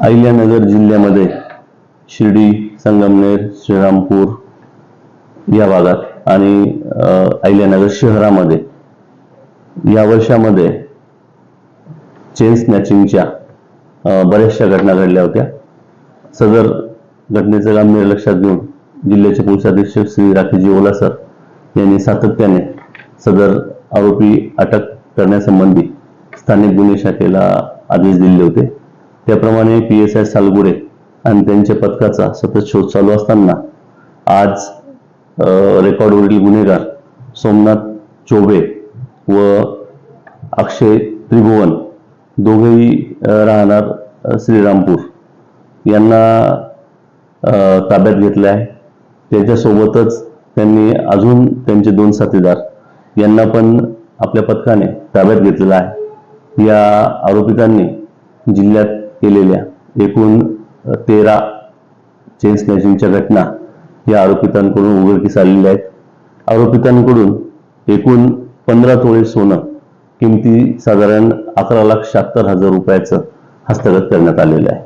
अहिल्यानगर जिल्ह्यामध्ये शिर्डी संगमनेर श्रीरामपूर या भागात आणि अहिल्यानगर शहरामध्ये या वर्षामध्ये चेन स्नॅचिंगच्या बऱ्याचशा घटना घडल्या होत्या. सदर घटनेचं गांभीर्य लक्षात घेऊन जिल्ह्याचे पोलीस अधीक्षक श्री राखीजी ओला सर यांनी सातत्याने सदर आरोपी अटक करण्यासंबंधी स्थानिक गुन्हे शाखेला आदेश दिले होते. त्याप्रमाणे पी एस आय सालगुडे आणि त्यांच्या पथकाचा सतत शोध चालू असताना आज रेकॉर्डवरील गुन्हेगार सोमनाथ चोबे व अक्षय त्रिभुवन दोघेही राहणार श्रीरामपूर. यांना ताब्यात घेतले आहे. त्याच्यासोबतच त्यांनी अजून त्यांचे दोन साथीदार यांना पण आपल्या पथकाने ताब्यात घेतलेला आहे. या आरोपितांनी जिल्ह्यात केलेल्या एकूण तेरा चेन स्नॅचिंगच्या घटना या आरोपितांकडून उघडकीस आलेल्या आहेत. आरोपितांकडून एकूण पंधरा तोळे सोनं किमती साधारण अकरा लाख शहात्तर हजार रुपयाचं हस्तगत करण्यात आलेलं आहे.